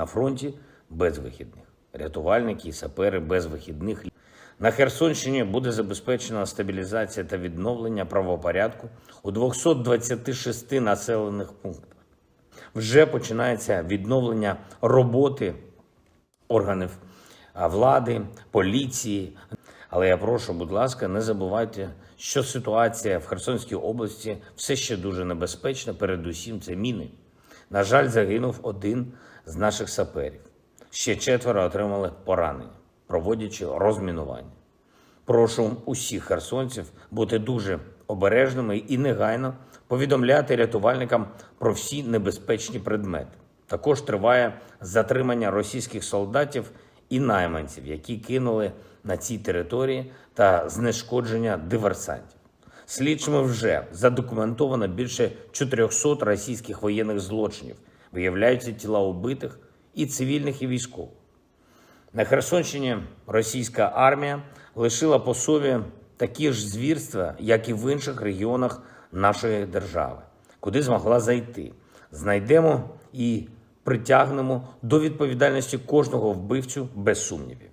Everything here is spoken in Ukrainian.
На фронті без вихідних. Рятувальники і сапери без вихідних. На Херсонщині буде забезпечена стабілізація та відновлення правопорядку у 226 населених пунктах. Вже починається відновлення роботи органів влади, поліції. Але я прошу, будь ласка, не забувайте, що ситуація в Херсонській області все ще дуже небезпечна. Передусім, це міни. На жаль, загинув один з наших саперів. Ще четверо отримали поранення, проводячи розмінування. Прошу усіх херсонців бути дуже обережними і негайно повідомляти рятувальникам про всі небезпечні предмети. Також триває затримання російських солдатів і найманців, які кинули на цій території та знешкодження диверсантів. Слідчими вже задокументовано більше 400 російських воєнних злочинів. Виявляються тіла убитих і цивільних, і військових. На Херсонщині російська армія лишила по собі такі ж звірства, як і в інших регіонах нашої держави, куди змогла зайти. Знайдемо і притягнемо до відповідальності кожного вбивцю без сумнівів.